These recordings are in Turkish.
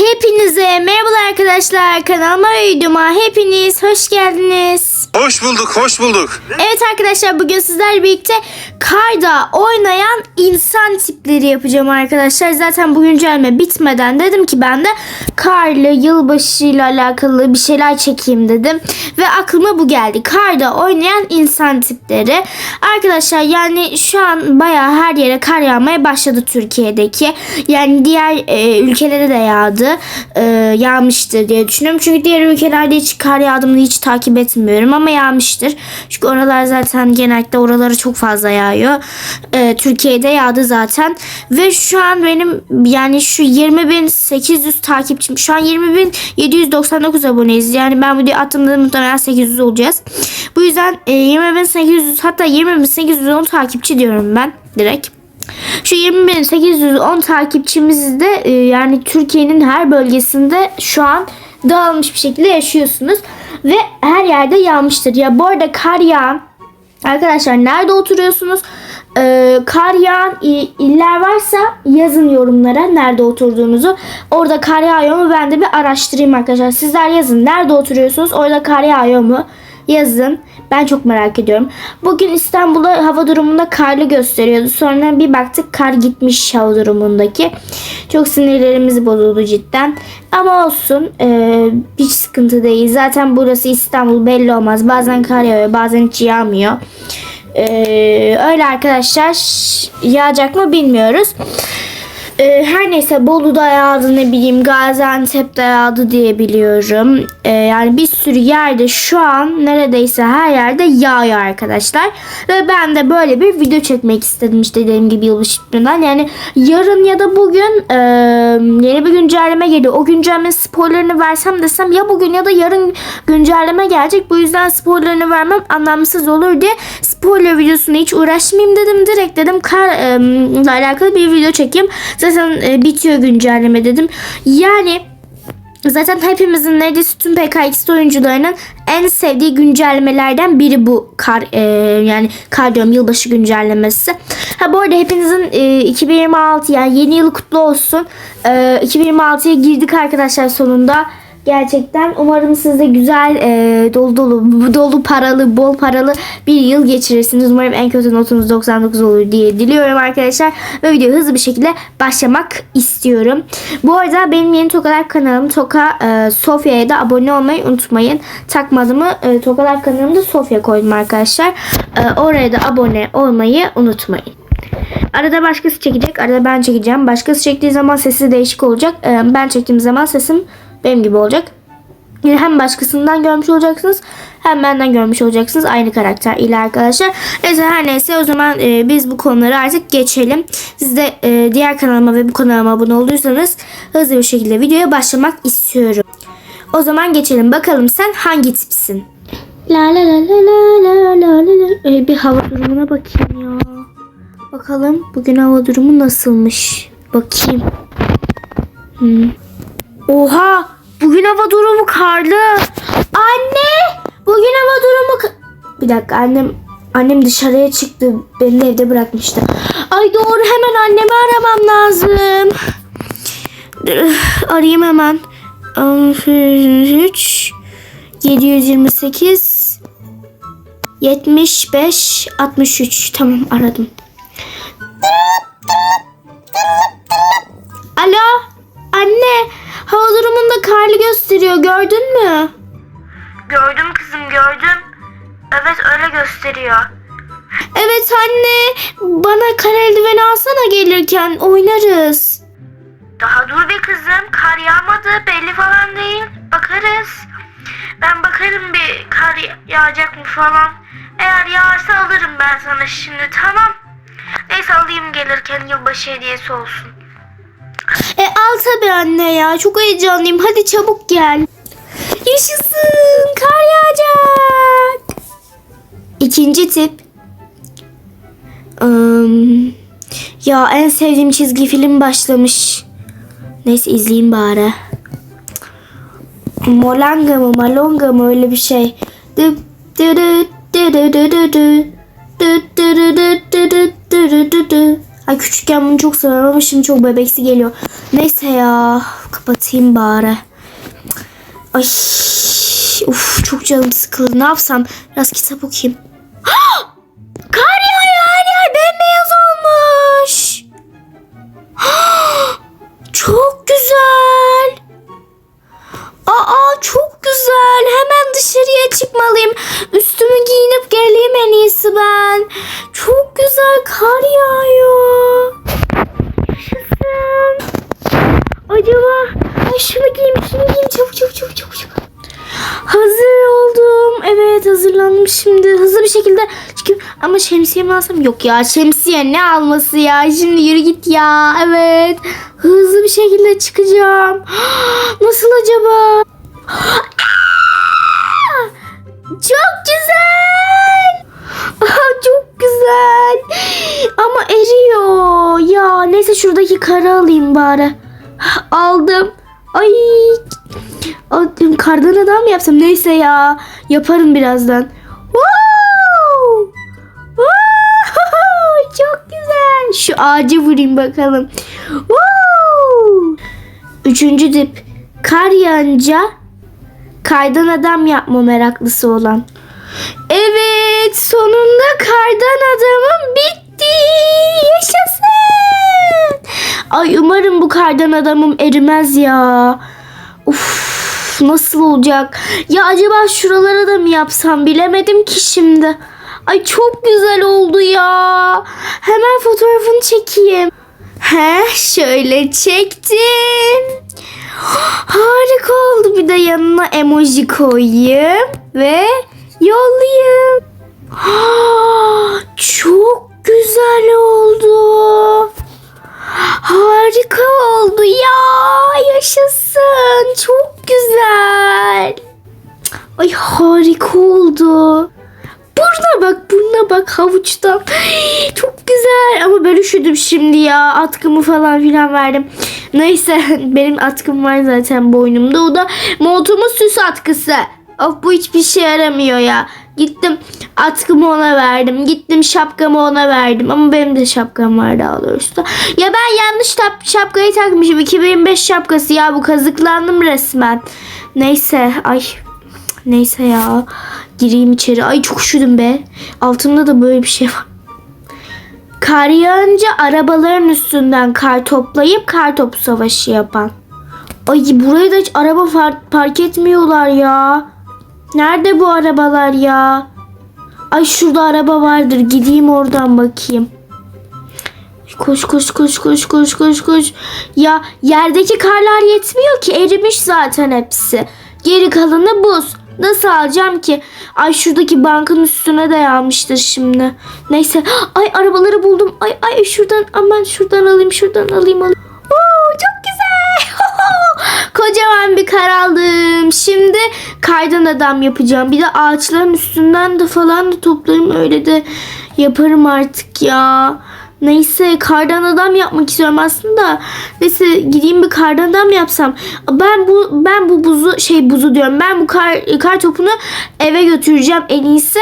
Hepinize merhabalar arkadaşlar kanalıma videoma hepiniz hoş geldiniz. Hoş bulduk, hoş bulduk. Evet arkadaşlar bugün sizlerle birlikte karda oynayan insan tipleri yapacağım arkadaşlar. Zaten bu güncelleme bitmeden dedim ki ben de karlı yılbaşıyla alakalı bir şeyler çekeyim dedim. Ve aklıma bu geldi. Karda oynayan insan tipleri. Arkadaşlar yani şu an bayağı her yere kar yağmaya başladı Türkiye'deki. Yani diğer e, ülkelere de yağdı. E, yağmıştır diye düşünüyorum. Çünkü diğer ülkelerde hiç kar yağdığını hiç takip etmiyorum ama yağmıştır. Çünkü oralar zaten genellikle oraları çok fazla yağıyor. E, Türkiye'de yağdı zaten. Ve şu an benim yani şu 20.800 takipçim. Şu an 20.799 aboneyiz. Yani ben video attığımda muhtemelen 800 olacağız. Bu yüzden e, 20.800 hatta 20.810 takipçi diyorum ben direkt. Şu 20.810 takipçimiz de e, yani Türkiye'nin her bölgesinde şu an dağılmış bir şekilde yaşıyorsunuz. Ve her yerde yağmıştır. Ya bu arada kar yağan Arkadaşlar nerede oturuyorsunuz? Ee, kar yağan iller varsa yazın yorumlara nerede oturduğunuzu. Orada kar yağıyor mu ben de bir araştırayım arkadaşlar. Sizler yazın nerede oturuyorsunuz? Orada kar yağıyor mu? Yazın. Ben çok merak ediyorum. Bugün İstanbul'da hava durumunda karlı gösteriyordu. Sonra bir baktık kar gitmiş hava durumundaki. Çok sinirlerimiz bozuldu cidden. Ama olsun. ee, hiç sıkıntı değil. Zaten burası İstanbul belli olmaz. Bazen kar yağıyor bazen hiç yağmıyor. Ee, öyle arkadaşlar. Yağacak mı bilmiyoruz. Ee, her neyse Bolu'da yağdı ne bileyim Gaziantep'te yağdı diye biliyorum. Ee, yani bir sürü yerde şu an neredeyse her yerde yağıyor arkadaşlar. Ve ben de böyle bir video çekmek istedim işte dediğim gibi yılbaşı bitmeden. Yani yarın ya da bugün e, yeni bir güncelleme geliyor. O güncelleme spoilerını versem desem ya bugün ya da yarın güncelleme gelecek. Bu yüzden spoilerını vermem anlamsız olur diye spoiler videosuna hiç uğraşmayayım dedim. Direkt dedim kar e, alakalı bir video çekeyim. Zaten e, bitiyor güncelleme dedim. Yani Zaten hepimizin neredeyse tüm PKX oyuncularının en sevdiği güncellemelerden biri bu kar e, yani kar diyorum yılbaşı güncellemesi. Ha bu arada hepinizin e, 2026 yani yeni yıl kutlu olsun. E, 2026'ya girdik arkadaşlar sonunda. Gerçekten umarım siz de güzel e, dolu dolu dolu paralı bol paralı bir yıl geçirirsiniz. Umarım en kötü notunuz 99 olur diye diliyorum arkadaşlar. Ve videoya hızlı bir şekilde başlamak istiyorum. Bu arada benim yeni Tokalar kanalım Toka e, Sofya'ya da abone olmayı unutmayın. Takmadımı e, Tokalar kanalımda Sofya koydum arkadaşlar. E, oraya da abone olmayı unutmayın. Arada başkası çekecek. Arada ben çekeceğim. Başkası çektiği zaman sesi değişik olacak. Ee, Ben çektiğim zaman sesim benim gibi olacak. Yani hem başkasından görmüş olacaksınız hem benden görmüş olacaksınız aynı karakter ile arkadaşlar. Neyse her neyse o zaman e, biz bu konuları artık geçelim. Siz de e, diğer kanalıma ve bu kanalıma abone olduysanız hızlı bir şekilde videoya başlamak istiyorum. O zaman geçelim. Bakalım sen hangi tipsin? La la la la la la la la. Ee, bir hava durumuna bakayım ya. Bakalım bugün hava durumu nasılmış. Bakayım. Hmm. Oha! Bugün hava durumu karlı. Anne! Bugün hava durumu... Bir dakika annem annem dışarıya çıktı. Beni de evde bırakmıştı. Ay doğru hemen annemi aramam lazım. Arayayım hemen. 3 728 75 63 tamam aradım. Alo anne hava durumunda karlı gösteriyor gördün mü? Gördüm kızım gördüm. Evet öyle gösteriyor. Evet anne bana kar eldiveni alsana gelirken oynarız. Daha dur be kızım. Kar yağmadı belli falan değil. Bakarız. Ben bakarım bir kar ya- yağacak mı falan. Eğer yağarsa alırım ben sana şimdi tamam. Neyse alayım gelirken yılbaşı hediyesi olsun. E al tabi anne ya çok heyecanlıyım hadi çabuk gel. Yaşasın kar yağacak. İkinci tip. Im, ya en sevdiğim çizgi film başlamış. Neyse izleyeyim bari. Molanga mı Malonga mı öyle bir şey. Dı- dırı dırı dırı dırı. Dı dırı dı dırı dırı dırı dırı. Ay küçükken bunu çok severim ama şimdi çok bebeksi geliyor. Neyse ya kapatayım bari. Ay uf çok canım sıkıldı. Ne yapsam? Biraz kitap okuyayım. Kar dışarıya çıkmalıyım. Üstümü giyinip geleyim en iyisi ben. Çok güzel kar yağıyor. Yaşasın. Acaba Ay şunu giyeyim şunu giyeyim çabuk çabuk çabuk çabuk çabuk. Hazır oldum. Evet hazırlandım şimdi. Hızlı bir şekilde çıkayım. Ama şemsiye mi alsam? Yok ya şemsiye ne alması ya? Şimdi yürü git ya. Evet. Hızlı bir şekilde çıkacağım. Nasıl acaba? Çok güzel. Aa, çok güzel. Ama eriyor. Ya neyse şuradaki karı alayım bari. Aldım. Ay. Aldım. Kardan adam mı yapsam? Neyse ya. Yaparım birazdan. Wow! Wow! Çok güzel. Şu ağaca vurayım bakalım. Wow! Üçüncü dip. Kar yağınca kardan adam yapma meraklısı olan. Evet sonunda kardan adamım bitti. Yaşasın. Ay umarım bu kardan adamım erimez ya. Uf nasıl olacak? Ya acaba şuralara da mı yapsam bilemedim ki şimdi. Ay çok güzel oldu ya. Hemen fotoğrafını çekeyim. He şöyle çektim. Harika oldu. Bir de yanına emoji koyayım ve yollayayım. Çok güzel oldu. Harika oldu ya. Yaşasın. Çok güzel. Ay harika oldu. Buruna bak buruna bak havuçtan. Çok güzel ama ben üşüdüm şimdi ya. Atkımı falan filan verdim. Neyse benim atkım var zaten boynumda. O da montumun süs atkısı. Of bu hiçbir şey yaramıyor ya. Gittim atkımı ona verdim. Gittim şapkamı ona verdim. Ama benim de şapkam var daha doğrusu. Ya ben yanlış tap şapkayı takmışım. 2025 şapkası ya bu kazıklandım resmen. Neyse ay Neyse ya. Gireyim içeri. Ay çok üşüdüm be. Altımda da böyle bir şey var. Kar yağınca arabaların üstünden kar toplayıp kar topu savaşı yapan. Ay buraya da hiç araba park etmiyorlar ya. Nerede bu arabalar ya? Ay şurada araba vardır. Gideyim oradan bakayım. Koş koş koş koş koş koş koş. Ya yerdeki karlar yetmiyor ki erimiş zaten hepsi. Geri kalanı buz. Nasıl alacağım ki? Ay şuradaki bankın üstüne de yağmıştır şimdi. Neyse. Ay arabaları buldum. Ay ay şuradan aman şuradan alayım şuradan alayım alayım. Oo, çok güzel. Kocaman bir kar aldım. Şimdi kardan adam yapacağım. Bir de ağaçların üstünden de falan da toplarım. Öyle de yaparım artık ya. Neyse kardan adam yapmak istiyorum aslında. Neyse gideyim bir kardan adam yapsam. Ben bu ben bu buzu şey buzu diyorum. Ben bu kar kar topunu eve götüreceğim en iyisi.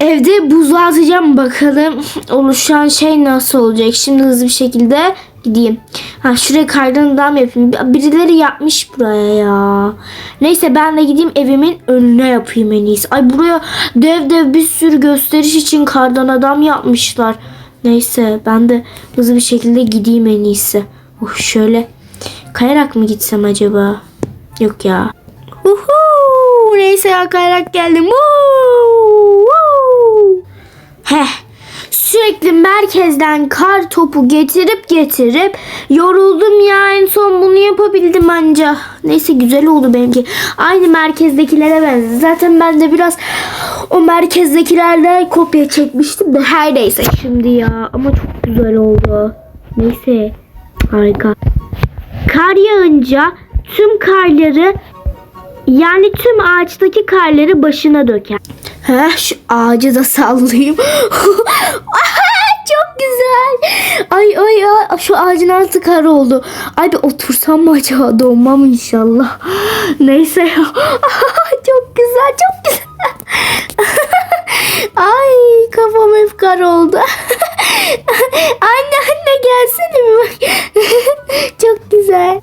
Evde buzu atacağım bakalım oluşan şey nasıl olacak. Şimdi hızlı bir şekilde gideyim. Ha şuraya kardan adam yapayım. Birileri yapmış buraya ya. Neyse ben de gideyim evimin önüne yapayım en iyisi. Ay buraya dev dev bir sürü gösteriş için kardan adam yapmışlar. Neyse ben de hızlı bir şekilde gideyim en iyisi. Oh şöyle kayarak mı gitsem acaba? Yok ya. Uhu, neyse ya kayarak geldim. Woo, woo. Heh. Sürekli merkezden kar topu getirip getirip yoruldum ya en son bunu yapabildim anca. Neyse güzel oldu benimki. Aynı merkezdekilere benziyor. Zaten ben de biraz o merkezdekilerden kopya çekmiştim de her neyse şimdi ya. Ama çok güzel oldu. Neyse harika. Kar yağınca tüm karları yani tüm ağaçtaki karları başına döker. Ha, şu ağacı da sallayayım. Çok güzel. Ay ay ay şu ağacın altı kar oldu. Ay bir otursam mı acaba donmam inşallah. Neyse. Çok güzel çok güzel. ay kafam hep kar oldu. anne anne gelsene bir bak. Çok güzel.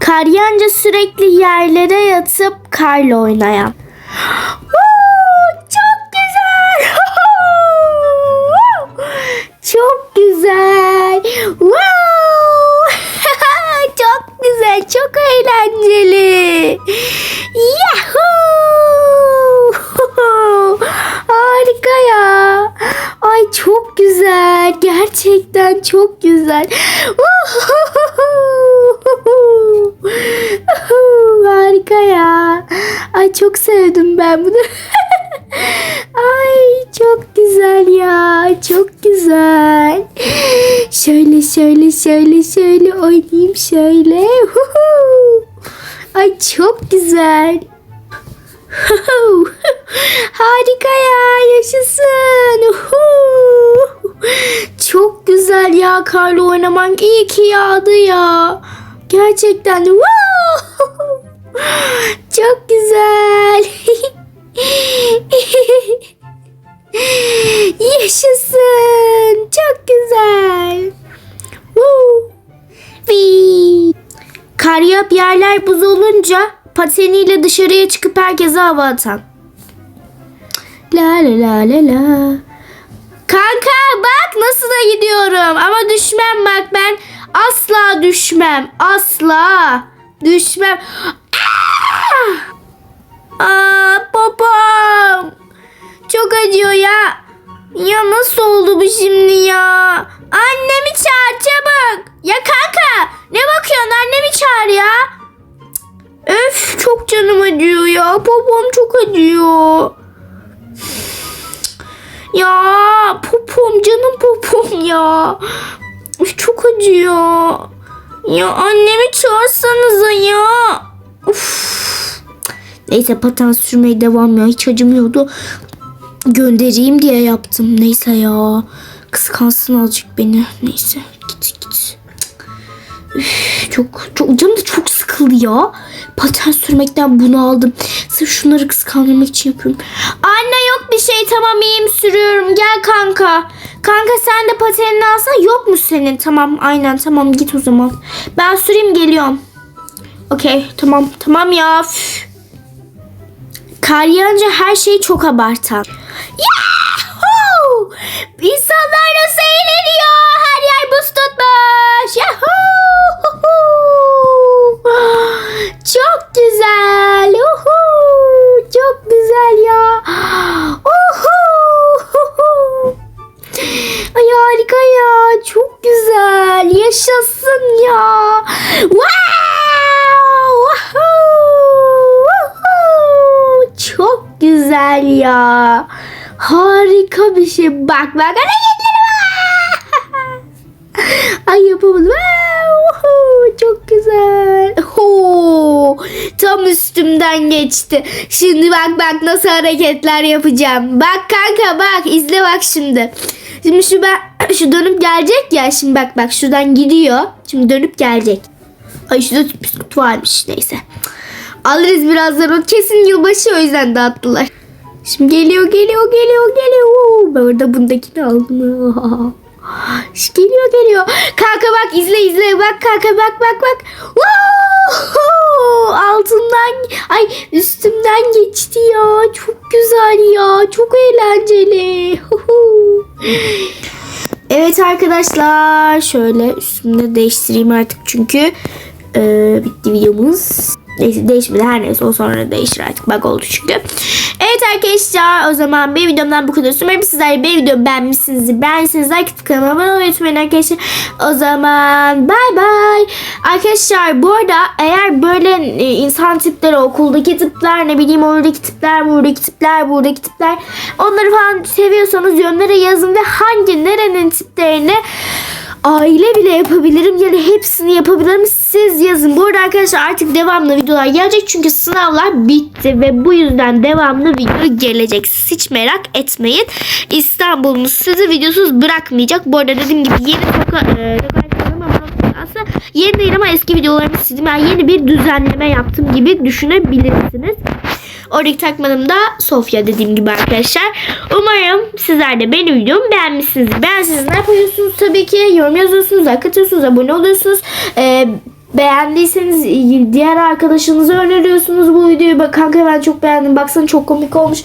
Kar Karyanca sürekli yerlere yatıp karla oynayan. Güzel. Gerçekten çok güzel. Harika ya. Ay çok sevdim ben bunu. Ay çok güzel ya. Çok güzel. Şöyle şöyle şöyle şöyle oynayayım şöyle. Ay çok güzel. Harika ya yaşasın. Çok güzel ya karla oynamak iyi ki yağdı ya. Gerçekten. Çok güzel. Yaşasın. Çok güzel. Kar yağıp yerler buz olunca pateniyle dışarıya çıkıp herkese hava atan. La la la la la. Kanka bak nasıl da gidiyorum ama düşmem bak ben asla düşmem asla düşmem. Ah! Aa babam çok acıyor ya. Ya nasıl oldu bu şimdi ya? Annemi çağır çabuk. Ya kanka ne bakıyorsun annemi çağır çok canım acıyor ya. Babam çok acıyor. Ya popom canım popom ya. Çok acıyor. Ya annemi çağırsanıza ya. Uf. Neyse paten sürmeye devam ya. Hiç acımıyordu. Göndereyim diye yaptım. Neyse ya. Kıskansın azıcık beni. Neyse git git. Üf, çok çok canım da çok sıkıldı ya. Paten sürmekten bunu aldım. Sırf şunları kıskandırmak için yapıyorum. Anne yok bir şey tamam iyiyim sürüyorum. Gel kanka. Kanka sen de patenini alsana. Yok mu senin? Tamam aynen tamam git o zaman. Ben süreyim geliyorum. Okey tamam tamam ya. Üf. Kar yağınca her şeyi çok abartan. Yahoo! İnsanlar nasıl eğleniyor? Her yer buz tutmuş. Yahoo! Çok güzel. Uhu! Çok güzel ya. Uhu! Ay harika ya. Çok güzel. Yaşasın ya. Wow! Woohoo! Çok güzel ya. Harika bir şey. Bak bak hareketlere bak. Ay yapamadım. Woohoo! Çok güzel. Ho! Tam üstümden geçti. Şimdi bak bak nasıl hareketler yapacağım. Bak kanka bak izle bak şimdi. Şimdi şu ben şu dönüp gelecek ya. Şimdi bak bak şuradan gidiyor. Şimdi dönüp gelecek. Ay şurada bisküvit varmış neyse. Alırız birazdan o kesin yılbaşı o yüzden dağıttılar. Şimdi geliyor geliyor geliyor geliyor. Oo, Ben orada bundakini aldım. Geliyor geliyor. Kanka bak izle izle bak kanka bak bak bak. Wow! Altından ay üstümden geçti ya. Çok güzel ya. Çok eğlenceli. Evet arkadaşlar şöyle üstümde değiştireyim artık çünkü e, bitti videomuz. Neyse değişmedi her neyse o sonra değişir artık bug oldu çünkü. Evet arkadaşlar o zaman bir videomdan bu kadar. Umarım sizler bir videomu beğenmişsinizdir. Beğendiyseniz like atıp abone olmayı unutmayın arkadaşlar. O zaman bay bay. Arkadaşlar bu arada eğer böyle e, insan tipleri okuldaki tipler ne bileyim oradaki tipler buradaki tipler buradaki tipler onları falan seviyorsanız yorumlara yazın ve hangi nerenin tiplerini aile bile yapabilirim yani hepsini yapabilirim siz yazın. Bu arada arkadaşlar artık devamlı videolar gelecek çünkü sınavlar bitti ve bu yüzden devamlı video gelecek. Hiç merak etmeyin. İstanbul'un sizi videosuz bırakmayacak. Bu arada dediğim gibi yeni soka e, aslında yeni değil ama eski videolarımı sildim. Yani yeni bir düzenleme yaptım gibi düşünebilirsiniz. Oradaki takmanım da Sofya dediğim gibi arkadaşlar. Umarım sizler de benim videomu beğenmişsinizdir. Beğenmişsiniz ne yapıyorsunuz tabii ki? Yorum yazıyorsunuz, like atıyorsunuz, abone oluyorsunuz. Ee, Beğendiyseniz diğer arkadaşınıza öneriyorsunuz bu videoyu. Bak kanka ben çok beğendim. Baksana çok komik olmuş.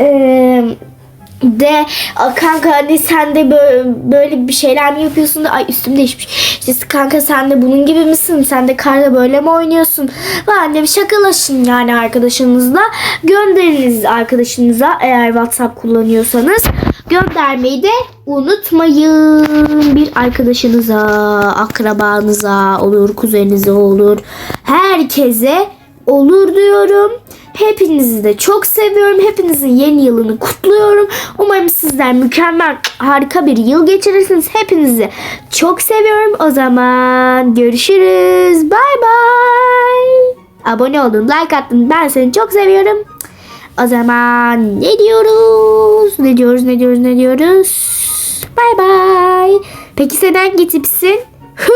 Eee de "Aa, kanka hani sen de böyle, böyle bir şeyler mi yapıyorsun da ay üstüm değişmiş. İşte kanka sen de bunun gibi misin? Sen de karda böyle mi oynuyorsun? Ben de bir şakalaşın yani arkadaşınızla. Gönderiniz arkadaşınıza eğer WhatsApp kullanıyorsanız. Göndermeyi de unutmayın. Bir arkadaşınıza, akrabanıza olur, kuzeninize olur. Herkese olur diyorum. Hepinizi de çok seviyorum. Hepinizin yeni yılını kutluyorum. Umarım sizler mükemmel, harika bir yıl geçirirsiniz. Hepinizi çok seviyorum. O zaman görüşürüz. Bay bay. Abone olun, like attın. Ben seni çok seviyorum. O zaman ne diyoruz? Ne diyoruz? Ne diyoruz? Ne diyoruz? Bay bay. Peki sen hangi tipsin? Hı.